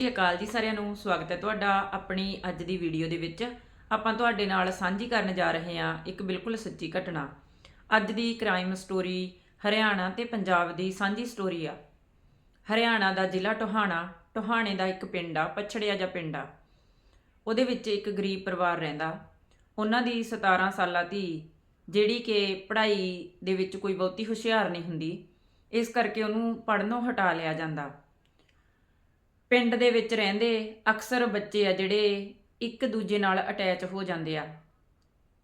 ਸਤਿ ਸ਼੍ਰੀ ਅਕਾਲ ਜੀ ਸਾਰਿਆਂ ਨੂੰ, ਸਵਾਗਤ ਹੈ ਤੁਹਾਡਾ ਆਪਣੀ ਅੱਜ ਦੀ ਵੀਡੀਓ ਦੇ ਵਿੱਚ। ਆਪਾਂ ਤੁਹਾਡੇ ਨਾਲ ਸਾਂਝੀ ਕਰਨ ਜਾ ਰਹੇ ਹਾਂ ਇੱਕ ਬਿਲਕੁਲ ਸੱਚੀ ਘਟਨਾ। ਅੱਜ ਦੀ ਕ੍ਰਾਈਮ ਸਟੋਰੀ ਹਰਿਆਣਾ ਤੇ ਪੰਜਾਬ ਦੀ ਸਾਂਝੀ ਸਟੋਰੀ ਆ। ਹਰਿਆਣਾ ਦਾ ਜ਼ਿਲ੍ਹਾ ਟੋਹਾਣਾ, ਟੋਹਾਣੇ ਦਾ ਇੱਕ ਪਿੰਡ ਆ, ਪਛੜਿਆ ਜਾਂ ਪਿੰਡ ਆ। ਉਹਦੇ ਵਿੱਚ ਇੱਕ ਗਰੀਬ ਪਰਿਵਾਰ ਰਹਿੰਦਾ। ਉਹਨਾਂ ਦੀ 17 ਸਾਲਾਂ ਧੀ, ਜਿਹੜੀ ਕਿ ਪੜ੍ਹਾਈ ਦੇ ਵਿੱਚ ਕੋਈ ਬਹੁਤੀ ਹੁਸ਼ਿਆਰ ਨਹੀਂ ਹੁੰਦੀ, ਇਸ ਕਰਕੇ ਉਹਨੂੰ ਪੜ੍ਹਨੋਂ ਹਟਾ ਲਿਆ ਜਾਂਦਾ। ਪਿੰਡ ਦੇ ਵਿੱਚ ਰਹਿੰਦੇ ਅਕਸਰ ਬੱਚੇ ਆ ਜਿਹੜੇ ਇੱਕ ਦੂਜੇ ਨਾਲ ਅਟੈਚ ਹੋ ਜਾਂਦੇ ਆ।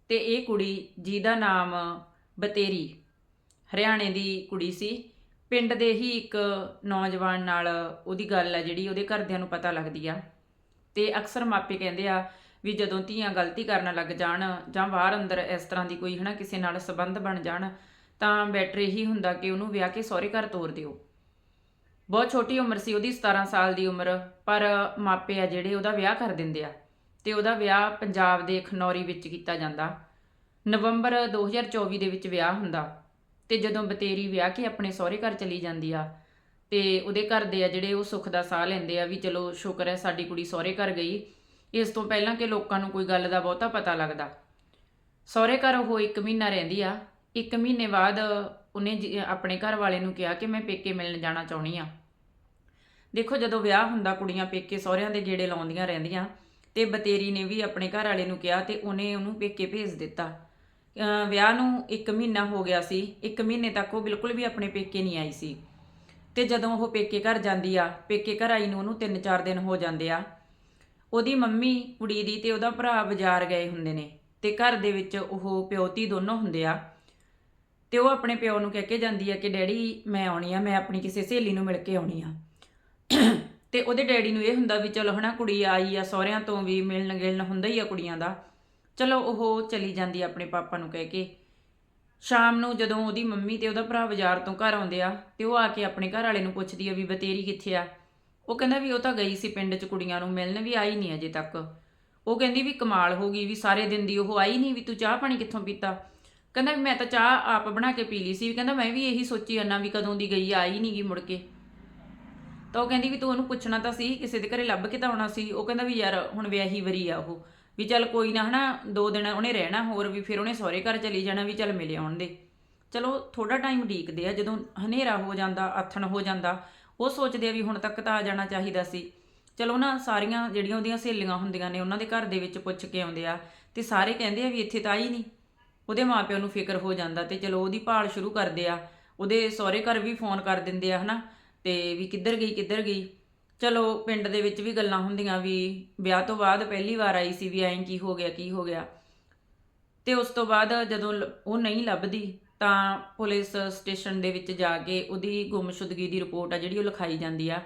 ਤੇ ਇਹ ਕੁੜੀ ਜਿਹਦਾ ਨਾਮ ਬਤੇਰੀ, ਹਰਿਆਣੇ ਦੀ ਕੁੜੀ ਸੀ। ਪਿੰਡ ਦੇ ਹੀ ਇੱਕ ਨੌਜਵਾਨ ਨਾਲ ਉਹਦੀ ਗੱਲ ਆ ਜਿਹੜੀ ਉਹਦੇ ਘਰਦਿਆਂ ਨੂੰ ਪਤਾ ਲੱਗਦੀ ਆ। ਤੇ ਅਕਸਰ ਮਾਪੇ ਕਹਿੰਦੇ ਆ ਵੀ ਜਦੋਂ ਧੀਆਂ ਗਲਤੀ ਕਰਨ ਲੱਗ ਜਾਣ ਜਾਂ ਬਾਹਰ ਅੰਦਰ ਇਸ ਤਰ੍ਹਾਂ ਦੀ ਕੋਈ ਹਨਾ ਕਿਸੇ ਨਾਲ ਸਬੰਧ ਬਣ ਜਾਣ ਤਾਂ ਬੈਟਰ ਇਹੀ ਹੁੰਦਾ ਕਿ ਉਹਨੂੰ ਵਿਆਹ ਕੇ ਸਹੁਰੇ ਘਰ ਤੋਰ ਦਿਓ। ਬਹੁਤ ਛੋਟੀ ਉਮਰ ਸੀ, ਉਹਦੀ 17 ਸਾਲ ਦੀ ਉਮਰ, ਪਰ ਮਾਪੇ ਆ ਜਿਹੜੇ ਉਹਦਾ ਵਿਆਹ ਕਰ ਦਿੰਦੇ ਆ ਤੇ ਉਹਦਾ ਵਿਆਹ ਪੰਜਾਬ ਦੇ ਖਨੌਰੀ ਵਿੱਚ ਕੀਤਾ ਜਾਂਦਾ। ਨਵੰਬਰ 2024 ਦੇ ਵਿੱਚ ਵਿਆਹ ਹੁੰਦਾ ਤੇ ਜਦੋਂ ਬਤੇਰੀ ਵਿਆਹ ਕੇ ਆਪਣੇ ਸਹੁਰੇ ਘਰ ਚਲੀ ਜਾਂਦੀ ਆ ਤੇ ਉਹਦੇ ਘਰ ਦੇ ਆ ਜਿਹੜੇ ਉਹ ਸੁੱਖ ਦਾ ਸਾਹ ਲੈਂਦੇ ਆ ਵੀ ਚਲੋ ਸ਼ੁਕਰ ਹੈ ਸਾਡੀ ਕੁੜੀ ਸਹੁਰੇ ਘਰ ਗਈ, ਇਸ ਤੋਂ ਪਹਿਲਾਂ ਕਿ ਲੋਕਾਂ ਨੂੰ ਕੋਈ ਗੱਲ ਦਾ ਬਹੁਤਾ ਪਤਾ ਲੱਗਦਾ। ਸਹੁਰੇ ਘਰ ਉਹ 1 ਮਹੀਨਾ ਰਹਿੰਦੀ ਆ 1 ਮਹੀਨੇ ਬਾਅਦ ਉਹਨੇ ਜੀ- ਆਪਣੇ ਘਰ ਵਾਲੇ ਨੂੰ ਕਿਹਾ ਕਿ ਮੈਂ ਪੇਕੇ ਮਿਲਣ ਜਾਣਾ ਚਾਹੁੰਦੀ ਆ ਦੇਖੋ, ਜਦੋਂ ਵਿਆਹ ਹੁੰਦਾ, ਕੁੜੀਆਂ ਪੇਕੇ ਸਹੁਰਿਆਂ ਦੇ ਗੇੜੇ ਲਾਉਂਦੀਆਂ ਰਹਿੰਦੀਆਂ ਤੇ ਬਤੇਰੀ ਨੇ ਵੀ ਆਪਣੇ ਘਰ ਵਾਲੇ ਨੂੰ ਕਿਹਾ ਤੇ ਉਹਨੇ ਉਹਨੂੰ ਪੇਕੇ ਭੇਜ ਦਿੱਤਾ। ਵਿਆਹ ਨੂੰ 1 ਮਹੀਨਾ ਹੋ ਗਿਆ ਸੀ। 1 ਮਹੀਨੇ ਤੱਕ ਉਹ ਬਿਲਕੁਲ ਵੀ ਆਪਣੇ ਪੇਕੇ ਨਹੀਂ ਆਈ ਸੀ। ਤੇ ਜਦੋਂ ਉਹ ਪੇਕੇ ਘਰ ਜਾਂਦੀ ਆ, ਪੇਕੇ ਘਰ ਆਈ ਨੂੰ ਉਹਨੂੰ 3-4 ਦਿਨ ਹੋ ਜਾਂਦੇ ਆ। ਉਹਦੀ ਮੰਮੀ, ਕੁੜੀ ਦੀ ਤੇ ਉਹਦਾ ਭਰਾ ਬਾਜ਼ਾਰ ਗਏ ਹੁੰਦੇ ਨੇ ਤੇ ਘਰ ਦੇ ਵਿੱਚ ਉਹ ਪਿਓਤੀ ਦੋਨੋਂ ਹੁੰਦੇ ਆ। ਤੇ ਉਹ ਆਪਣੇ ਪਿਓ ਨੂੰ ਕਹਿ ਕੇ ਜਾਂਦੀ ਆ ਕਿ ਡੈਡੀ, ਮੈਂ ਆਉਣੀ ਆ, ਮੈਂ ਆਪਣੀ ਕਿਸੇ ਸਹੇਲੀ ਨੂੰ ਮਿਲ ਕੇ ਆਉਣੀ ਆ। ਤੇ ਉਹਦੇ ਡੈਡੀ ਨੂੰ ਇਹ ਹੁੰਦਾ ਵੀ ਚਲੋ ਹਨਾ, ਕੁੜੀ ਆਈ ਆ ਸਹੁਰਿਆਂ ਤੋਂ ਵੀ ਮਿਲਣ ਗਿਲਣ ਹੁੰਦਾ ਹੀ ਆ ਕੁੜੀਆਂ ਦਾ। ਚਲੋ ਉਹ ਚਲੀ ਜਾਂਦੀ ਆ ਆਪਣੇ ਪਾਪਾ ਨੂੰ ਕਹਿ ਕੇ। ਸ਼ਾਮ ਨੂੰ ਜਦੋਂ ਉਹਦੀ ਮੰਮੀ ਤੇ ਉਹਦਾ ਭਰਾ ਬਾਜ਼ਾਰ ਤੋਂ ਘਰ ਆਉਂਦੇ ਆ, ਤੇ ਉਹ ਆ ਕੇ ਆਪਣੇ ਘਰ ਵਾਲੇ ਨੂੰ ਪੁੱਛਦੀ ਆ ਵੀ ਬਤੇਰੀ ਕਿੱਥੇ ਆ? ਉਹ ਕਹਿੰਦਾ ਵੀ ਉਹ ਤਾਂ ਗਈ ਸੀ ਪਿੰਡ 'ਚ ਕੁੜੀਆਂ ਨੂੰ, ਮਿਲਣ ਵੀ ਆਈ ਨਹੀਂ ਅਜੇ ਤੱਕ। ਉਹ ਕਹਿੰਦੀ ਵੀ ਕਮਾਲ ਹੋ ਗਈ ਵੀ ਸਾਰੇ ਦਿਨ ਦੀ ਉਹ ਆਈ ਨਹੀਂ ਵੀ ਤੂੰ ਚਾਹ ਪਾਣੀ ਕਿੱਥੋਂ ਪੀਤਾ? ਕਹਿੰਦਾ ਵੀ ਮੈਂ ਤਾਂ ਚਾਹ ਆਪ ਬਣਾ ਕੇ ਪੀ ਲਈ ਸੀ। ਕਹਿੰਦਾ ਮੈਂ ਵੀ ਇਹੀ ਸੋਚੀ ਜਾਂਦਾ ਵੀ ਕਦੋਂ ਦੀ ਗਈ ਆ, ਆਈ ਨਹੀਂ ਗਈ ਮੁੜ ਕੇ। ਤਾਂ ਉਹ ਕਹਿੰਦੀ ਵੀ ਤੂੰ ਉਹਨੂੰ ਪੁੱਛਣਾ ਤਾਂ ਸੀ ਕਿਸੇ ਦੇ ਘਰੇ ਲੱਭ ਕੇ ਤਾਂ ਆਉਣਾ ਸੀ। ਉਹ ਕਹਿੰਦਾ ਵੀ ਯਾਰ ਹੁਣ ਵਿਆਹੀ ਵਰੀ ਆ ਉਹ। ਵੀ ਚੱਲ ਕੋਈ ਨਾ ਹਨਾ ਦੋ ਦਿਨ ਉਹਨੇ ਰਹਿਣਾ ਹੋਰ ਵੀ ਫਿਰ ਉਹਨੇ ਸਹੁਰੇ ਘਰ ਚਲੀ ਜਾਣਾ ਵੀ ਚੱਲ ਮਿਲ ਆਉਣ ਦੇ। ਚਲੋ ਥੋੜਾ ਟਾਈਮ ਢੀਕਦੇ ਆ ਜਦੋਂ ਹਨੇਰਾ ਹੋ ਜਾਂਦਾ ਆਥਣ ਹੋ ਜਾਂਦਾ ਉਹ ਸੋਚਦੇ ਆ ਵੀ ਹੁਣ ਤੱਕ ਤਾਂ ਆ ਜਾਣਾ ਚਾਹੀਦਾ ਸੀ। ਚਲੋ ਨਾ ਸਾਰੀਆਂ ਜਿਹੜੀਆਂ ਉਹਦੀਆਂ ਸਹੇਲੀਆਂ ਹੁੰਦੀਆਂ ਨੇ ਉਹਨਾਂ ਦੇ ਘਰ ਦੇ ਵਿੱਚ ਪੁੱਛ ਕੇ ਆਉਂਦੇ ਆ। ਤੇ ਸਾਰੇ ਕਹਿੰਦੇ ਆ ਵੀ ਇੱਥੇ ਤਾਂ ਆਈ ਨਹੀਂ ਉਹਦੇ ਮਾਪਿਆਂ ਨੂੰ ਫਿਕਰ ਹੋ ਜਾਂਦਾ ਤੇ ਚਲੋ ਉਹਦੀ ਭਾਲ ਸ਼ੁਰੂ ਕਰਦੇ ਆ। ਉਹਦੇ ਸਹੁਰੇ ਘਰ ਵੀ ਫੋਨ ਕਰ ਦਿੰਦੇ ਆ, ਹਨਾ? ਤੇ ਵੀ ਕਿੱਧਰ ਗਈ ਕਿੱਧਰ ਗਈ? ਚਲੋ ਪਿੰਡ ਦੇ ਵਿੱਚ ਵੀ ਗੱਲਾਂ ਹੁੰਦੀਆਂ ਵੀ ਵਿਆਹ ਤੋਂ ਬਾਅਦ ਪਹਿਲੀ ਵਾਰ ਆਈ ਸੀ ਵੀ ਐਂ ਕੀ ਹੋ ਗਿਆ, ਕੀ ਹੋ ਗਿਆ। ਤੇ ਉਸ ਤੋਂ ਬਾਅਦ ਜਦੋਂ ਲ- ਉਹ ਨਹੀਂ ਲੱਭਦੀ ਤਾਂ ਪੁਲਿਸ ਸਟੇਸ਼ਨ ਦੇ ਵਿੱਚ ਜਾ ਕੇ ਉਹਦੀ ਗੁੰਮਸ਼ੁਦਗੀ ਦੀ ਰਿਪੋਰਟ ਆ ਜਿਹੜੀ ਉਹ ਲਿਖਾਈ ਜਾਂਦੀ ਆ।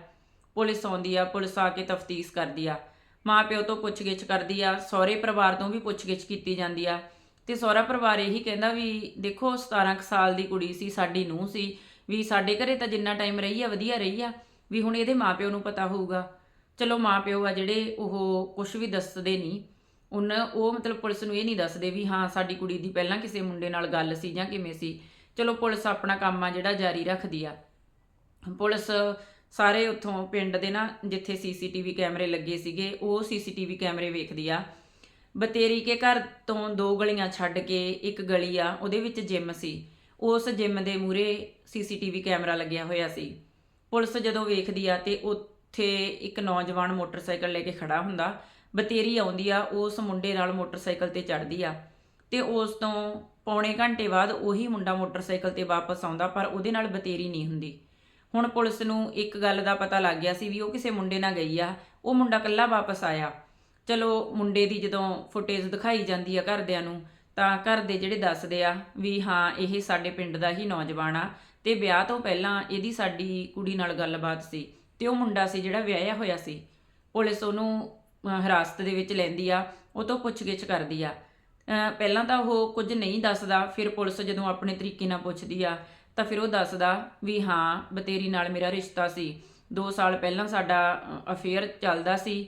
ਪੁਲਿਸ ਆਉਂਦੀ ਆ, ਪੁਲਿਸ ਆ ਕੇ ਤਫਤੀਸ਼ ਕਰਦੀ ਆ। ਮਾਂ ਪਿਓ ਤੋਂ ਪੁੱਛਗਿੱਛ ਕਰਦੀ ਆ, ਸਹੁਰੇ ਪਰਿਵਾਰ ਤੋਂ ਵੀ ਪੁੱਛਗਿੱਛ ਕੀਤੀ ਜਾਂਦੀ ਆ। ਤੇ ਸਹੁਰਾ ਪਰਿਵਾਰ ਇਹੀ ਕਹਿੰਦਾ ਵੀ ਦੇਖੋ 17 ਕੁ ਸਾਲ ਦੀ ਕੁੜੀ ਸੀ, ਸਾਡੀ ਨੂੰਹ ਸੀ, ਵੀ ਸਾਡੇ ਘਰੇ ਤਾਂ ਜਿੰਨਾ ਟਾਈਮ ਰਹੀ ਆ, ਵਧੀਆ ਰਹੀ ਆ, ਵੀ ਹੁਣ ਇਹਦੇ ਮਾਪਿਓ ਨੂੰ ਪਤਾ ਹੋਊਗਾ। ਚਲੋ ਮਾਪਿਓ ਆ ਜਿਹੜੇ ਉਹ ਕੁਝ ਵੀ ਦੱਸਦੇ ਨਹੀਂ। ਉਹਨਾਂ ਉਹ ਮਤਲਬ ਪੁਲਿਸ ਨੂੰ ਇਹ ਨਹੀਂ ਦੱਸਦੇ ਵੀ ਹਾਂ, ਸਾਡੀ ਕੁੜੀ ਦੀ ਪਹਿਲਾਂ ਕਿਸੇ ਮੁੰਡੇ ਨਾਲ ਗੱਲ ਸੀ ਜਾਂ ਕਿਵੇਂ ਸੀ। ਚਲੋ ਪੁਲਿਸ ਆਪਣਾ ਕੰਮ ਆ ਜਿਹੜਾ ਜਾਰੀ ਰੱਖਦੀ ਆ। ਪੁਲਿਸ ਸਾਰੇ ਉੱਥੋਂ ਪਿੰਡ ਦੇ ਨਾ ਜਿੱਥੇ ਸੀਸੀਟੀਵੀ ਕੈਮਰੇ ਲੱਗੇ ਸੀਗੇ, ਉਹ ਸੀਸੀਟੀਵੀ ਕੈਮਰੇ ਵੇਖਦੀ ਆ। ਬਤੇਰੀ ਕੇ ਘਰ ਤੋਂ ਦੋ ਗਲੀਆਂ ਛੱਡ ਕੇ ਇੱਕ ਗਲੀ ਆ, ਉਹਦੇ ਵਿੱਚ ਜਿਮ ਸੀ। ਉਸ ਜਿਮ ਦੇ ਮੂਰੇ ਸੀਸੀਟੀਵੀ ਕੈਮਰਾ ਲੱਗਿਆ ਹੋਇਆ ਸੀ। ਪੁਲਿਸ ਜਦੋਂ ਵੇਖਦੀ ਆ ਤੇ ਉੱਥੇ ਇੱਕ ਨੌਜਵਾਨ ਮੋਟਰਸਾਈਕਲ ਲੈ ਕੇ ਖੜਾ ਹੁੰਦਾ, ਬਤੇਰੀ ਆਉਂਦੀ ਆ, ਉਸ ਮੁੰਡੇ ਨਾਲ ਮੋਟਰਸਾਈਕਲ ਤੇ ਚੜਦੀ ਆ। ਤੇ ਉਸ ਤੋਂ ਪੌਣੇ ਘੰਟੇ ਬਾਅਦ ਉਹੀ ਮੁੰਡਾ ਮੋਟਰਸਾਈਕਲ ਤੇ ਵਾਪਸ ਆਉਂਦਾ, ਪਰ ਉਹਦੇ ਨਾਲ ਬਤੇਰੀ ਨਹੀਂ ਹੁੰਦੀ। ਹੁਣ ਪੁਲਿਸ ਨੂੰ ਇੱਕ ਗੱਲ ਦਾ ਪਤਾ ਲੱਗ ਗਿਆ ਸੀ ਵੀ ਉਹ ਕਿਸੇ ਮੁੰਡੇ ਨਾਲ ਗਈ ਆ, ਉਹ ਮੁੰਡਾ ਇਕੱਲਾ ਵਾਪਸ ਆਇਆ। ਚਲੋ ਮੁੰਡੇ ਦੀ ਜਦੋਂ ਫੁਟੇਜ ਦਿਖਾਈ ਜਾਂਦੀ ਆ ਘਰਦਿਆਂ ਨੂੰ ਤਾਂ ਘਰ ਦੇ ਜਿਹੜੇ ਦੱਸਦੇ ਆ ਵੀ ਹਾਂ ਇਹ ਸਾਡੇ ਪਿੰਡ ਦਾ ਹੀ ਨੌਜਵਾਨ ਆ ਤੇ ਵਿਆਹ ਤੋਂ ਪਹਿਲਾਂ ਇਹਦੀ ਸਾਡੀ ਕੁੜੀ ਨਾਲ ਗੱਲਬਾਤ ਸੀ ਤੇ ਉਹ ਮੁੰਡਾ ਸੀ ਜਿਹੜਾ ਵਿਆਹਿਆ ਹੋਇਆ ਸੀ। ਪੁਲਿਸ ਉਹਨੂੰ ਅਹ, ਹਿਰਾਸਤ ਦੇ ਵਿੱਚ ਲੈਂਦੀ ਆ ਉਹ ਤੋਂ ਪੁੱਛਗਿੱਛ ਕਰਦੀ ਆ। ਪਹਿਲਾਂ ਤਾਂ ਉਹ ਕੁਝ ਨਹੀਂ ਦੱਸਦਾ ਫਿਰ ਪੁਲਿਸ ਜਦੋਂ ਆਪਣੇ ਤਰੀਕੇ ਨਾਲ ਪੁੱਛਦੀ ਆ ਤਾਂ ਫਿਰ ਉਹ ਦੱਸਦਾ ਵੀ ਹਾਂ ਬਤੇਰੀ ਨਾਲ ਮੇਰਾ ਰਿਸ਼ਤਾ ਸੀ। 2 ਸਾਲ ਪਹਿਲਾਂ ਸਾਡਾ ਅਫੇਅਰ ਚੱਲਦਾ ਸੀ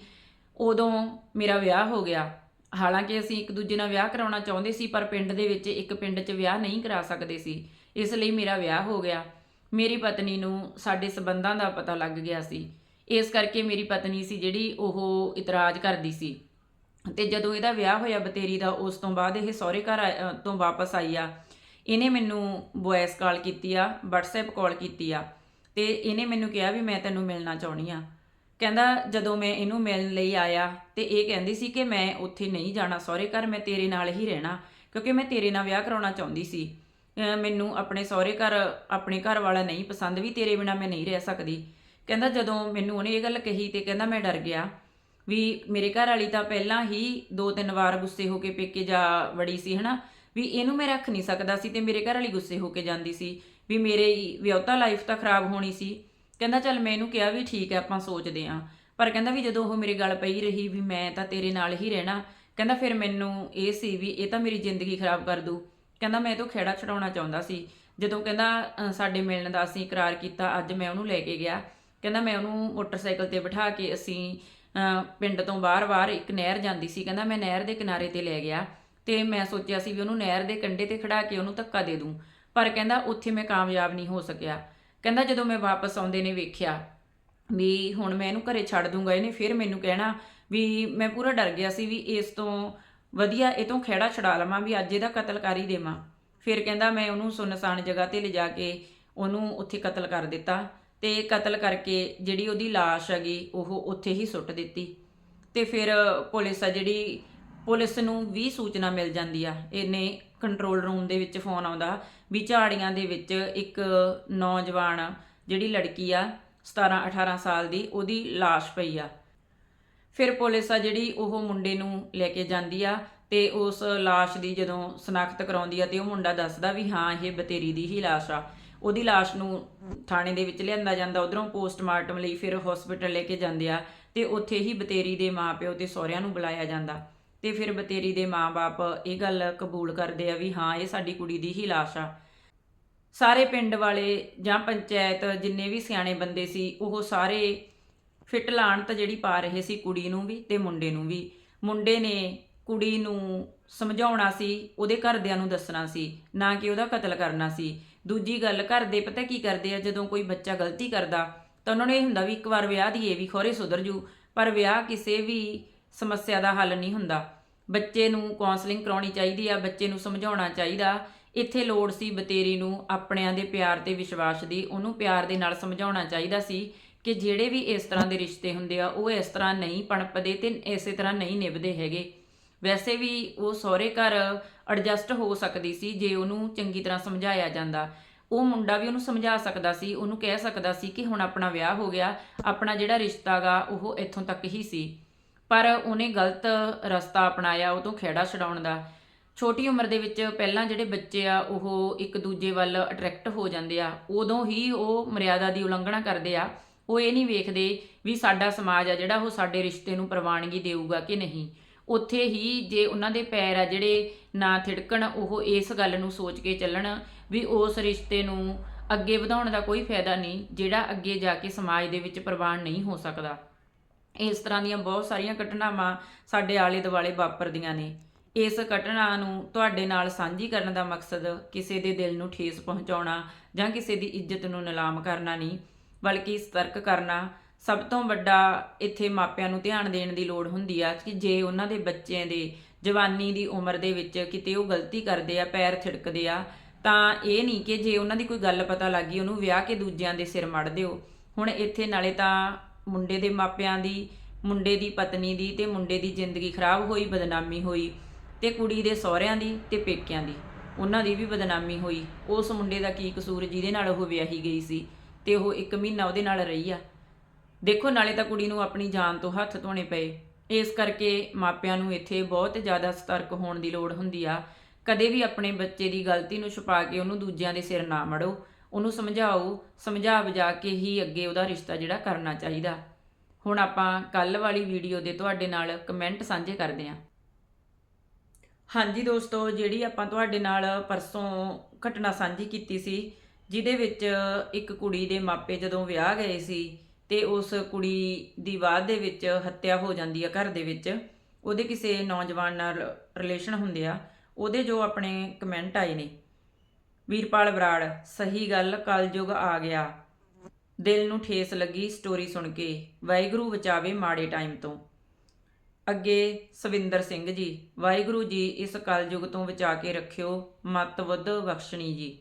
ਉਦੋਂ ਮੇਰਾ ਵਿਆਹ ਹੋ ਗਿਆ। ਹਾਲਾਂਕਿ ਅਸੀਂ ਇੱਕ ਦੂਜੇ ਨਾਲ ਵਿਆਹ ਕਰਾਉਣਾ ਚਾਹੁੰਦੇ ਸੀ, ਪਰ ਪਿੰਡ ਦੇ ਵਿੱਚ ਇੱਕ ਪਿੰਡ 'ਚ ਵਿਆਹ ਨਹੀਂ ਕਰਾ ਸਕਦੇ ਸੀ। ਇਸ ਲਈ ਮੇਰਾ ਵਿਆਹ ਹੋ ਗਿਆ। ਮੇਰੀ ਪਤਨੀ ਨੂੰ ਸਾਡੇ ਸਬੰਧਾਂ ਦਾ ਪਤਾ ਲੱਗ ਗਿਆ ਸੀ। ਇਸ ਕਰਕੇ ਮੇਰੀ ਪਤਨੀ ਸੀ ਜਿਹੜੀ ਉਹ ਇਤਰਾਜ਼ ਕਰਦੀ ਸੀ। ਤੇ ਜਦੋਂ ਇਹਦਾ ਵਿਆਹ ਹੋਇਆ ਬਤੇਰੀ ਦਾ, ਉਸ ਤੋਂ ਬਾਅਦ ਇਹ ਸਹੁਰੇ ਘਰ ਤੋਂ ਵਾਪਸ ਆਈ ਆ। ਇਹਨੇ ਮੈਨੂੰ ਵੌਇਸ ਕਾਲ ਕੀਤੀ ਆ, WhatsApp ਕਾਲ ਕੀਤੀ ਆ। ਤੇ ਇਹਨੇ ਮੈਨੂੰ ਕਿਹਾ ਵੀ ਮੈਂ ਤੈਨੂੰ ਮਿਲਣਾ ਚਾਹੁੰਦੀ ਆ। ਕਹਿੰਦਾ ਜਦੋਂ ਮੈਂ ਇਹਨੂੰ ਮਿਲਣ ਲਈ ਆਇਆ ਤੇ ਇਹ ਕਹਿੰਦੀ ਸੀ ਕਿ ਮੈਂ ਉੱਥੇ ਨਹੀਂ ਜਾਣਾ, ਸਹੁਰੇ ਘਰ ਮੈਂ ਤੇਰੇ ਨਾਲ ਹੀ ਰਹਿਣਾ, ਕਿਉਂਕਿ ਮੈਂ ਤੇਰੇ ਨਾਲ ਵਿਆਹ ਕਰਾਉਣਾ ਚਾਹੁੰਦੀ ਸੀ। ਮੈਨੂੰ ਆਪਣੇ ਸਹੁਰੇ ਘਰ, ਆਪਣੇ ਘਰ ਵਾਲਾ ਨਹੀਂ ਪਸੰਦ ਵੀ ਤੇਰੇ ਬਿਨਾ ਮੈਂ ਨਹੀਂ ਰਹਿ ਸਕਦੀ। ਕਹਿੰਦਾ ਜਦੋਂ ਮੈਨੂੰ ਉਹਨੇ ਇਹ ਗੱਲ ਕਹੀ ਤੇ ਕਹਿੰਦਾ ਮੈਂ ਡਰ ਗਿਆ ਵੀ ਮੇਰੇ ਘਰ ਵਾਲੀ ਤਾਂ ਪਹਿਲਾਂ ਹੀ ਦੋ ਤਿੰਨ ਵਾਰ ਗੁੱਸੇ ਹੋ ਕੇ ਪੇਕੇ ਜਾ ਵੜੀ ਸੀ, ਹਨਾ? ਵੀ ਇਹਨੂੰ ਮੈਂ ਰੱਖ ਨਹੀਂ ਸਕਦਾ ਸੀ ਤੇ ਮੇਰੇ ਘਰ ਵਾਲੀ ਗੁੱਸੇ ਹੋ ਕੇ ਜਾਂਦੀ ਸੀ ਵੀ ਮੇਰੇ ਵਿਆਹਤਾ ਲਾਈਫ ਤਾਂ ਖਰਾਬ ਹੋਣੀ ਸੀ। ਕਹਿੰਦਾ ਚੱਲ ਮੈਂ ਇਹਨੂੰ ਕਿਹਾ ਵੀ ਠੀਕ ਹੈ, ਆਪਾਂ ਸੋਚਦੇ ਆਂ ਪਰ ਕਹਿੰਦਾ ਵੀ ਜਦੋਂ ਉਹ ਮੇਰੇ ਗੱਲ ਪਈ ਰਹੀ ਵੀ ਮੈਂ ਤਾਂ ਤੇਰੇ ਨਾਲ ਹੀ ਰਹਿਣਾ, ਕਹਿੰਦਾ ਫਿਰ ਮੈਨੂੰ ਇਹ ਸੀ ਵੀ ਇਹ ਤਾਂ ਮੇਰੀ ਜ਼ਿੰਦਗੀ ਖਰਾਬ ਕਰ ਦੂ ਕਹਿੰਦਾ ਮੈਂ ਇਹ ਤੋਂ ਖੇੜਾ ਛਡਾਉਣਾ ਚਾਹੁੰਦਾ ਸੀ। ਜਦੋਂ ਕਹਿੰਦਾ ਸਾਡੇ ਮਿਲਣ ਦਾ ਅਸੀਂ ਇਕਰਾਰ ਕੀਤਾ, ਅੱਜ ਮੈਂ ਉਹਨੂੰ ਲੈ ਕੇ ਗਿਆ। ਕਹਿੰਦਾ ਮੈਂ ਉਹਨੂੰ ਮੋਟਰਸਾਈਕਲ ਤੇ ਬਿਠਾ ਕੇ ਅਸੀਂ ਪਿੰਡ ਤੋਂ ਬਾਹਰ-ਬਾਹਰ ਇੱਕ ਨਹਿਰ ਜਾਂਦੀ ਸੀ। ਕਹਿੰਦਾ ਮੈਂ ਨਹਿਰ ਦੇ ਕਿਨਾਰੇ ਤੇ ਲੈ ਗਿਆ ਤੇ ਮੈਂ ਸੋਚਿਆ ਸੀ ਵੀ ਉਹਨੂੰ ਨਹਿਰ ਦੇ ਕੰਢੇ ਤੇ ਖੜਾ ਕੇ ਉਹਨੂੰ ਧੱਕਾ ਦੇ ਦੂੰ ਪਰ ਕਹਿੰਦਾ ਉੱਥੇ ਮੈਂ ਕਾਮਯਾਬ ਨਹੀਂ ਹੋ ਸਕਿਆ। ਕਹਿੰਦਾ ਜਦੋਂ ਮੈਂ ਵਾਪਸ ਆਉਂਦੇ ਨੇ ਵੇਖਿਆ ਵੀ ਹੁਣ ਮੈਂ ਇਹਨੂੰ ਘਰੇ ਛੱਡ ਦੂੰਗਾ, ਇਹਨੇ ਫਿਰ ਮੈਨੂੰ ਕਹਿਣਾ ਵੀ ਮੈਂ ਪੂਰਾ ਡਰ ਗਿਆ ਸੀ ਵੀ ਇਸ ਤੋਂ ਵਧੀਆ ਇਹ ਤੋਂ ਖਹਿੜਾ ਛਡਾ ਲਵਾਂ ਵੀ ਅੱਜ ਇਹਦਾ ਕਤਲ ਕਰ ਹੀ ਦੇਵਾਂ। ਫਿਰ ਕਹਿੰਦਾ ਮੈਂ ਉਹਨੂੰ ਸੁਨਸਾਨ ਜਗ੍ਹਾ ਤੇ ਲਿਜਾ ਕੇ ਉਹਨੂੰ ਉੱਥੇ ਕਤਲ ਕਰ ਦਿੱਤਾ ਤੇ ਕਤਲ ਕਰਕੇ ਜਿਹੜੀ ਉਹਦੀ ਲਾਸ਼ ਹੈਗੀ ਉਹ ਉੱਥੇ ਹੀ ਸੁੱਟ ਦਿੱਤੀ। ਤੇ ਫਿਰ ਪੁਲਿਸ ਆ ਜਿਹੜੀ ਪੁਲਿਸ ਨੂੰ ਵੀ ਸੂਚਨਾ ਮਿਲ ਜਾਂਦੀ ਆ, ਇਹਨੇ ਕੰਟਰੋਲ ਰੂਮ ਦੇ ਵਿੱਚ ਫੋਨ ਆਉਂਦਾ। ਵੀ ਝਾੜੀਆਂ ਦੇ ਵਿੱਚ ਇੱਕ ਨੌਜਵਾਨ, ਜਿਹੜੀ ਲੜਕੀ ਆ 17 18 ਸਾਲ ਦੀ, ਉਹਦੀ ਲਾਸ਼ ਪਈ ਆ। ਫਿਰ ਪੁਲਿਸ ਆ ਜਿਹੜੀ, ਉਹ ਮੁੰਡੇ ਨੂੰ ਲੈ ਕੇ ਜਾਂਦੀ ਆ ਤੇ ਉਸ ਲਾਸ਼ ਦੀ ਜਦੋਂ ਸਨਾਖਤ ਕਰਾਉਂਦੀ ਆ ਤੇ ਉਹ ਮੁੰਡਾ ਦੱਸਦਾ ਵੀ ਹਾਂ, ਇਹ ਬਤੇਰੀ ਦੀ ਹੀ ਲਾਸ਼ ਆ। ਉਹਦੀ ਲਾਸ਼ ਨੂੰ ਥਾਣੇ ਦੇ ਵਿੱਚ ਲਿਆਂਦਾ ਜਾਂਦਾ, ਉਧਰੋਂ ਪੋਸਟਮਾਰਟਮ ਲਈ ਫਿਰ ਹਸਪੀਟਲ ਲੈ ਕੇ ਜਾਂਦੇ ਆ ਤੇ ਉੱਥੇ ਹੀ ਬਤੇਰੀ ਦੇ ਮਾਪਿਓ ਤੇ ਸਹੁਰਿਆਂ ਨੂੰ ਬੁਲਾਇਆ ਜਾਂਦਾ। ਤੇ ਫਿਰ ਬਤੇਰੀ ਦੇ ਮਾਪੇ ਇਹ ਗੱਲ ਕਬੂਲ ਕਰਦੇ ਆ ਵੀ ਹਾਂ, ਇਹ ਸਾਡੀ ਕੁੜੀ ਦੀ ਹੀ ਲਾਸ਼ ਆ। ਸਾਰੇ ਪਿੰਡ ਵਾਲੇ ਜਾਂ ਪੰਚਾਇਤ ਜਿੰਨੇ ਵੀ ਸਿਆਣੇ ਬੰਦੇ ਸੀ, ਉਹ ਸਾਰੇ ਫਿੱਟ ਲਾਣ ਤਾਂ ਜਿਹੜੀ ਪਾ ਰਹੇ ਸੀ ਕੁੜੀ ਨੂੰ ਵੀ ਤੇ ਮੁੰਡੇ ਨੂੰ ਵੀ। ਮੁੰਡੇ ਨੇ ਕੁੜੀ ਨੂੰ ਸਮਝਾਉਣਾ ਸੀ, ਉਹਦੇ ਘਰਦਿਆਂ ਨੂੰ ਦੱਸਣਾ ਸੀ, ਨਾ ਕਿ ਉਹਦਾ ਕਤਲ ਕਰਨਾ ਸੀ। ਦੂਜੀ ਗੱਲ, ਘਰ ਦੇ ਪਤਾ ਕੀ ਕਰਦੇ ਆ, ਜਦੋਂ ਕੋਈ ਬੱਚਾ ਗਲਤੀ ਕਰਦਾ ਤਾਂ ਉਹਨਾਂ ਨੂੰ ਇਹ ਹੁੰਦਾ ਵੀ ਇੱਕ ਵਾਰ ਵਿਆਹ ਦੀਏ ਵੀ ਖੋਰੇ ਸੁਧਰ ਜੂ, ਪਰ ਵਿਆਹ ਕਿਸੇ ਵੀ ਸਮੱਸਿਆ ਦਾ ਹੱਲ ਨਹੀਂ ਹੁੰਦਾ। ਬੱਚੇ ਨੂੰ ਕਾਉਂਸਲਿੰਗ ਕਰਾਉਣੀ ਚਾਹੀਦੀ ਆ, ਬੱਚੇ ਨੂੰ ਸਮਝਾਉਣਾ ਚਾਹੀਦਾ। ਇੱਥੇ ਲੋੜ ਸੀ ਬਤੇਰੀ ਨੂੰ ਆਪਣਿਆਂ ਦੇ ਪਿਆਰ ਤੇ ਵਿਸ਼ਵਾਸ ਦੀ, ਉਹਨੂੰ ਪਿਆਰ ਦੇ ਨਾਲ ਸਮਝਾਉਣਾ ਚਾਹੀਦਾ ਸੀ ਕਿ ਜਿਹੜੇ ਵੀ ਇਸ ਤਰ੍ਹਾਂ ਦੇ ਰਿਸ਼ਤੇ ਹੁੰਦੇ ਆ, ਉਹ ਇਸ ਤਰ੍ਹਾਂ ਨਹੀਂ ਪਣਪਦੇ ਤੇ ਇਸੇ ਤਰ੍ਹਾਂ ਨਹੀਂ ਨਿਭਦੇ ਹੈਗੇ। ਵੈਸੇ ਵੀ ਉਹ ਸਹੁਰੇ ਘਰ ਐਡਜਸਟ ਹੋ ਸਕਦੀ ਸੀ ਜੇ ਉਹਨੂੰ ਚੰਗੀ ਤਰ੍ਹਾਂ ਸਮਝਾਇਆ ਜਾਂਦਾ। ਉਹ ਮੁੰਡਾ ਵੀ ਉਹਨੂੰ ਸਮਝਾ ਸਕਦਾ ਸੀ, ਉਹਨੂੰ ਕਹਿ ਸਕਦਾ ਸੀ ਕਿ ਹੁਣ ਆਪਣਾ ਵਿਆਹ ਹੋ ਗਿਆ, ਆਪਣਾ ਜਿਹੜਾ ਰਿਸ਼ਤਾ ਗਾ, ਉਹ ਇੱਥੋਂ ਤੱਕ ਹੀ ਸੀ। ਪਰ ਉਹਨੇ ਗਲਤ ਰਸਤਾ ਅਪਣਾਇਆ ਉਹ ਤੋਂ ਖੇੜਾ ਛਡਾਉਣ ਦਾ। ਛੋਟੀ ਉਮਰ ਦੇ ਵਿੱਚ ਪਹਿਲਾਂ ਜਿਹੜੇ ਬੱਚੇ ਆ, ਉਹ ਇੱਕ ਦੂਜੇ ਵੱਲ ਅਟਰੈਕਟ ਹੋ ਜਾਂਦੇ ਆ। ਉਦੋਂ ਹੀ ਉਹ ਮਰਿਆਦਾ ਦੀ ਉਲੰਘਣਾ ਕਰਦੇ ਆ। ਉਹ ਇਹ ਨਹੀਂ ਵੇਖਦੇ ਵੀ ਸਾਡਾ ਸਮਾਜ ਆ ਜਿਹੜਾ ਉਹ ਸਾਡੇ ਰਿਸ਼ਤੇ ਨੂੰ ਪ੍ਰਵਾਨਗੀ ਦੇਊਗਾ ਕਿ ਨਹੀਂ। ਉੱਥੇ ਹੀ ਜੇ ਉਹਨਾਂ ਦੇ ਪੈਰ ਆ ਜਿਹੜੇ ਨਾ ਥਿੜਕਣ, ਉਹ ਇਸ ਗੱਲ ਨੂੰ ਸੋਚ ਕੇ ਚੱਲਣ ਵੀ ਉਸ ਰਿਸ਼ਤੇ ਨੂੰ ਅੱਗੇ ਵਧਾਉਣ ਦਾ ਕੋਈ ਫਾਇਦਾ ਨਹੀਂ, ਜਿਹੜਾ ਅੱਗੇ ਜਾ ਕੇ ਸਮਾਜ ਦੇ ਵਿੱਚ ਪ੍ਰਵਾਨ ਨਹੀਂ ਹੋ ਸਕਦਾ। ਇਸ ਤਰ੍ਹਾਂ ਦੀਆਂ ਬਹੁਤ ਸਾਰੀਆਂ ਘਟਨਾਵਾਂ ਸਾਡੇ ਆਲੇ ਦੁਆਲੇ ਵਾਪਰਦੀਆਂ ਨੇ। ਇਸ ਘਟਨਾ ਨੂੰ ਤੁਹਾਡੇ ਨਾਲ ਸਾਂਝੀ ਕਰਨ ਦਾ ਮਕਸਦ ਕਿਸੇ ਦੇ ਦਿਲ ਨੂੰ ਠੇਸ ਪਹੁੰਚਾਉਣਾ ਜਾਂ ਕਿਸੇ ਦੀ ਇੱਜ਼ਤ ਨੂੰ ਨਿਲਾਮ ਕਰਨਾ ਨਹੀਂ, ਬਲਕਿ ਸਤਰਕ ਕਰਨਾ। ਸਭ ਤੋਂ ਵੱਡਾ ਇੱਥੇ ਮਾਪਿਆਂ ਨੂੰ ਧਿਆਨ ਦੇਣ ਦੀ ਲੋੜ ਹੁੰਦੀ ਆ ਕਿ ਜੇ ਉਹਨਾਂ ਦੇ ਬੱਚਿਆਂ ਦੇ ਜਵਾਨੀ ਦੀ ਉਮਰ ਦੇ ਵਿੱਚ ਕਿਤੇ ਉਹ ਗਲਤੀ ਕਰਦੇ ਆ, ਪੈਰ ਥਿੜਕਦੇ ਆ, ਤਾਂ ਇਹ ਨਹੀਂ ਕਿ ਜੇ ਉਹਨਾਂ ਦੀ ਕੋਈ ਗੱਲ ਪਤਾ ਲੱਗੀ ਉਹਨੂੰ ਵਿਆਹ ਕੇ ਦੂਜਿਆਂ ਦੇ ਸਿਰ ਮੜ ਦਿਓ। ਹੁਣ ਇੱਥੇ ਨਾਲੇ ਤਾਂ ਮੁੰਡੇ ਦੇ ਮਾਪਿਆਂ ਦੀ, ਮੁੰਡੇ ਦੀ ਪਤਨੀ ਦੀ ਤੇ ਮੁੰਡੇ ਦੀ ਜ਼ਿੰਦਗੀ ਖਰਾਬ ਹੋਈ, ਬਦਨਾਮੀ ਹੋਈ ਤੇ ਕੁੜੀ ਦੇ ਸਹੁਰਿਆਂ ਦੀ ਤੇ ਪੇਕਿਆਂ ਦੀ। ਉਹਨਾਂ ਦੀ ਵੀ ਬਦਨਾਮੀ ਹੋਈ। ਉਸ ਮੁੰਡੇ ਦਾ ਕੀ ਕਸੂਰ ਜਿਹਦੇ ਨਾਲ ਉਹ ਵਿਆਹੀ ਗਈ ਸੀ ਤੇ ਉਹ 1 ਮਹੀਨਾ ਉਹਦੇ ਨਾਲ ਰਹੀ ਆ। ਦੇਖੋ, ਨਾਲੇ ਤਾਂ ਕੁੜੀ ਨੂੰ ਆਪਣੀ ਜਾਨ ਤੋਂ ਹੱਥ ਧੋਣੇ ਪਏ। ਇਸ ਕਰਕੇ ਮਾਪਿਆਂ ਨੂੰ ਇੱਥੇ ਬਹੁਤ ਜ਼ਿਆਦਾ ਸਤਰਕ ਹੋਣ ਦੀ ਲੋੜ ਹੁੰਦੀ ਆ। ਕਦੇ ਵੀ ਆਪਣੇ ਬੱਚੇ ਦੀ ਗਲਤੀ ਨੂੰ ਛੁਪਾ ਕੇ ਉਹਨੂੰ ਦੂਜਿਆਂ ਦੇ ਸਿਰ ਨਾ ਮੜੋ। ਉਹਨੂੰ ਸਮਝਾਓ ਸਮਝਾ ਬੁਝਾ ਕੇ ਹੀ ਅੱਗੇ ਉਹਦਾ ਰਿਸ਼ਤਾ ਜਿਹੜਾ ਕਰਨਾ ਚਾਹੀਦਾ। ਹੁਣ ਆਪਾਂ ਕੱਲ ਵਾਲੀ ਵੀਡੀਓ ਦੇ ਤੁਹਾਡੇ ਨਾਲ ਕਮੈਂਟ ਸਾਂਝੇ ਕਰਦੇ ਹਾਂ। ਹਾਂਜੀ ਦੋਸਤੋ, ਜਿਹੜੀ ਆਪਾਂ ਤੁਹਾਡੇ ਨਾਲ ਪਰਸੋਂ ਘਟਨਾ ਸਾਂਝੀ ਕੀਤੀ ਸੀ, ਜਿਹਦੇ ਵਿੱਚ ਇੱਕ ਕੁੜੀ ਦੇ ਮਾਪੇ ਜਦੋਂ ਵਿਆਹ ਗਏ ਸੀ ਤੇ ਉਸ ਕੁੜੀ ਦੀ ਬਾਅਦ ਦੇ ਵਿੱਚ ਹੱਤਿਆ ਹੋ ਜਾਂਦੀ ਆ ਘਰ ਦੇ ਵਿੱਚ, ਉਹਦੇ ਕਿਸੇ ਨੌਜਵਾਨ ਨਾਲ ਰਿਲੇਸ਼ਨ ਹੁੰਦੇ ਆ, ਉਹਦੇ ਜੋ ਆਪਣੇ ਕਮੈਂਟ ਆਏ ਨੇ। ਵੀਰਪਾਲ ਬਰਾੜ, ਸਹੀ ਗੱਲ, ਕਲਯੁਗ ਆ ਗਿਆ। ਦਿਲ ਨੂੰ ਠੇਸ ਲੱਗੀ ਸਟੋਰੀ ਸੁਣ ਕੇ, ਵਾਹਿਗੁਰੂ ਬਚਾਵੇ ਮਾੜੇ ਟਾਈਮ ਤੋਂ। ਅੱਗੇ ਸਵਿੰਦਰ ਸਿੰਘ ਜੀ, ਵਾਹਿਗੁਰੂ ਜੀ ਇਸ ਕਲਯੁਗ ਤੋਂ ਬਚਾ ਕੇ ਰੱਖਿਓ, ਮਤ ਬੁੱਧ ਬਖਸ਼ਣੀ ਜੀ।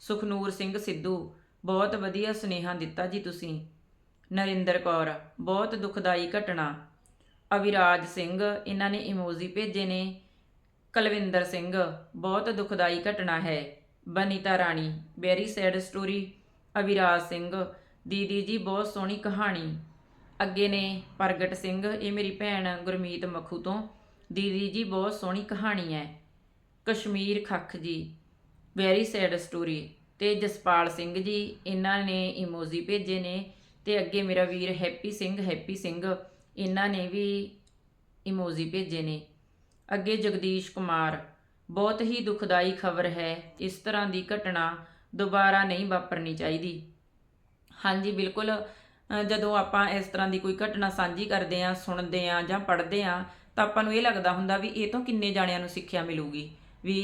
ਸੁਖਨੂਰ ਸਿੰਘ ਸਿੱਧੂ, ਬਹੁਤ ਵਧੀਆ ਸੁਨੇਹਾ ਦਿੱਤਾ ਜੀ ਤੁਸੀਂ। ਨਰਿੰਦਰ ਕੌਰ, ਬਹੁਤ ਦੁਖਦਾਈ ਘਟਨਾ। ਅਵਿਰਾਜ ਸਿੰਘ, ਇਹਨਾਂ ਨੇ ਇਮੋਜੀ ਭੇਜੇ ਨੇ। ਕਲਵਿੰਦਰ ਸਿੰਘ, ਬਹੁਤ ਦੁਖਦਾਈ ਘਟਨਾ ਹੈ। Banita Rani very sad story, Aviraj Singh, ਦੀਦੀ ਜੀ ਬਹੁਤ ਸੋਹਣੀ ਕਹਾਣੀ। ਅੱਗੇ ਨੇ ਪ੍ਰਗਟ ਸਿੰਘ, ਇਹ ਮੇਰੀ ਭੈਣ ਗੁਰਮੀਤ ਮੱਖੂ ਤੋਂ। ਦੀਦੀ ਜੀ ਬਹੁਤ ਸੋਹਣੀ ਕਹਾਣੀ ਹੈ। ਕਸ਼ਮੀਰ ਖੱਖ ਜੀ ਵੈਰੀ ਸੈਡ ਸਟੋਰੀ। ਤੇ ਜਸਪਾਲ ਸਿੰਘ ਜੀ, ਇਹਨਾਂ ਨੇ ਇਮੋਜੀ ਭੇਜੇ ਨੇ। ਤੇ ਅੱਗੇ ਮੇਰਾ ਵੀਰ ਹੈਪੀ ਸਿੰਘ ਹੈਪੀ ਸਿੰਘ, ਇਹਨਾਂ ਨੇ ਵੀ ਇਮੋਜੀ ਭੇਜੇ ਨੇ। ਅੱਗੇ ਜਗਦੀਸ਼ ਕੁਮਾਰ ਬਹੁਤ ਹੀ ਦੁਖਦਾਈ ਖਬਰ ਹੈ। ਇਸ ਤਰ੍ਹਾਂ ਦੀ ਘਟਨਾ ਦੁਬਾਰਾ ਨਹੀਂ ਵਾਪਰਨੀ ਚਾਹੀਦੀ। ਹਾਂਜੀ, ਬਿਲਕੁਲ। ਜਦੋਂ ਆਪਾਂ ਇਸ ਤਰ੍ਹਾਂ ਦੀ ਕੋਈ ਘਟਨਾ ਸਾਂਝੀ ਕਰਦੇ ਆਂ ਸੁਣਦੇ ਆਂ ਜਾਂ ਪੜ੍ਹਦੇ ਆਂ ਤਾਂ ਆਪਾਂ ਨੂੰ ਇਹ ਲੱਗਦਾ ਹੁੰਦਾ ਵੀ ਇਹ ਤੋਂ ਕਿੰਨੇ ਜਾਣਿਆਂ ਨੂੰ ਸਿੱਖਿਆ ਮਿਲੂਗੀ। ਵੀ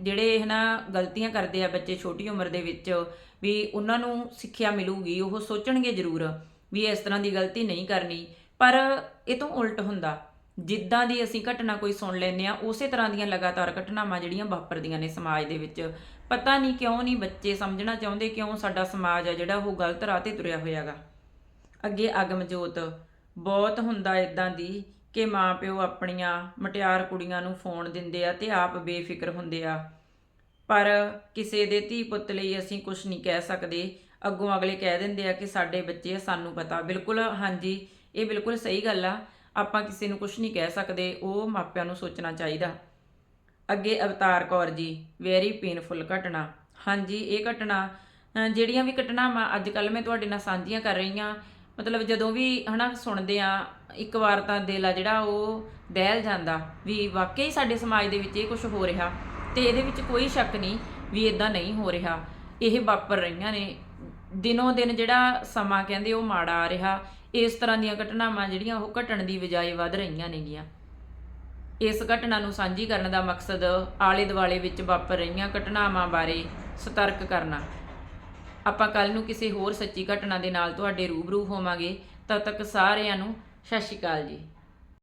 ਜਿਹੜੇ ਹਨਾ ਗਲਤੀਆਂ ਕਰਦੇ ਆ ਬੱਚੇ ਛੋਟੀ ਉਮਰ ਦੇ ਵਿੱਚ, ਵੀ ਉਹਨਾਂ ਨੂੰ ਸਿੱਖਿਆ ਮਿਲੂਗੀ, ਉਹ ਸੋਚਣਗੇ ਜ਼ਰੂਰ ਵੀ ਇਸ ਤਰ੍ਹਾਂ ਦੀ ਗਲਤੀ ਨਹੀਂ ਕਰਨੀ। ਪਰ ਇਹ ਤੋਂ ਉਲਟ ਹੁੰਦਾ। ਜਿੱਦਾਂ ਦੀ ਅਸੀਂ ਘਟਨਾ ਕੋਈ ਸੁਣ ਲੈਂਦੇ ਆ ਉਸੇ ਤਰ੍ਹਾਂ ਦੀਆਂ ਲਗਾਤਾਰ ਘਟਨਾਵਾਂ ਜਿਹੜੀਆਂ ਵਾਪਰਦੀਆਂ ਨੇ ਸਮਾਜ ਦੇ ਵਿੱਚ। ਪਤਾ ਨਹੀਂ ਕਿਉਂ ਨਹੀਂ ਬੱਚੇ ਸਮਝਣਾ ਚਾਹੁੰਦੇ ਕਿਉਂ ਸਾਡਾ ਸਮਾਜ ਆ ਜਿਹੜਾ ਉਹ ਗਲਤ ਰਾਹ ਤੇ ਤੁਰਿਆ ਹੋਇਆਗਾ। ਅੱਗੇ ਅਗਮਜੋਤ, ਬਹੁਤ ਹੁੰਦਾ ਇਦਾਂ ਦੀ ਕਿ ਮਾਪਿਓ ਆਪਣੀਆਂ ਮਟਿਆਰ ਕੁੜੀਆਂ ਨੂੰ ਫੋਨ ਦਿੰਦੇ ਆ ਤੇ ਆਪ ਬੇਫਿਕਰ ਹੁੰਦੇ ਆ। ਪਰ ਕਿਸੇ ਦੇ ਧੀ ਪੁੱਤ ਲਈ ਅਸੀਂ ਕੁਝ ਨਹੀਂ ਕਹਿ ਸਕਦੇ। ਅੱਗੋਂ ਅਗਲੇ ਕਹਿ ਦਿੰਦੇ ਆ ਕਿ ਸਾਡੇ ਬੱਚੇ ਸਾਨੂੰ ਪਤਾ। ਬਿਲਕੁਲ, ਹਾਂਜੀ, ਇਹ ਬਿਲਕੁਲ ਸਹੀ ਗੱਲ ਆ। ਆਪਾਂ ਕਿਸੇ ਨੂੰ ਕੁਝ ਨਹੀਂ ਕਹਿ ਸਕਦੇ, ਉਹ ਮਾਪਿਆਂ ਨੂੰ ਸੋਚਣਾ ਚਾਹੀਦਾ। ਅੱਗੇ ਅਵਤਾਰ ਕੌਰ ਜੀ ਵੈਰੀ ਪੇਨਫੁਲ ਘਟਨਾ। ਹਾਂਜੀ, ਇਹ ਘਟਨਾ ਜਿਹੜੀਆਂ ਵੀ ਘਟਨਾਵਾਂ ਅੱਜ ਕੱਲ ਮੈਂ ਤੁਹਾਡੇ ਨਾਲ ਸਾਂਝੀਆਂ ਕਰ ਰਹੀ ਹਾਂ, ਮਤਲਬ ਜਦੋਂ ਵੀ ਹਨਾ ਸੁਣਦੇ ਆ ਇੱਕ ਵਾਰ ਤਾਂ ਦਿਲ ਆ ਜਿਹੜਾ ਉਹ ਦਹਿਲ ਜਾਂਦਾ ਵੀ ਵਾਕਈ ਸਾਡੇ ਸਮਾਜ ਦੇ ਵਿੱਚ ਇਹ ਕੁਝ ਹੋ ਰਿਹਾ ਤੇ ਇਹਦੇ ਵਿੱਚ ਕੋਈ ਸ਼ੱਕ ਨਹੀਂ ਵੀ ਇਦਾਂ ਨਹੀਂ ਹੋ ਰਿਹਾ। ਇਹ ਵਾਪਰ ਰਹੀਆਂ ਨੇ। ਦਿਨੋਂ ਦਿਨ ਜਿਹੜਾ ਸਮਾਂ ਕਹਿੰਦੇ ਉਹ ਮਾੜਾ ਆ ਰਿਹਾ। ਇਸ ਤਰ੍ਹਾਂ ਦੀਆਂ ਘਟਨਾਵਾਂ ਜਿਹੜੀਆਂ ਉਹ ਘਟਣ ਦੀ ਬਜਾਏ ਵੱਧ ਰਹੀਆਂ ਨੇਗੀਆਂ। ਇਸ ਘਟਨਾ ਨੂੰ ਸਾਂਝੀ ਕਰਨ ਦਾ ਮਕਸਦ ਆਲੇ ਦੁਆਲੇ ਵਿੱਚ ਵਾਪਰ ਰਹੀਆਂ ਘਟਨਾਵਾਂ ਬਾਰੇ ਸਤਰਕ ਕਰਨਾ। ਆਪਾਂ ਕੱਲ ਨੂੰ ਕਿਸੇ ਹੋਰ ਸੱਚੀ ਘਟਨਾ ਦੇ ਨਾਲ ਤੁਹਾਡੇ ਰੂਬਰੂ ਹੋਵਾਂਗੇ। ਤਦ ਤੱਕ ਸਾਰਿਆਂ ਨੂੰ ਸਤਿ ਸ਼੍ਰੀ ਅਕਾਲ ਜੀ।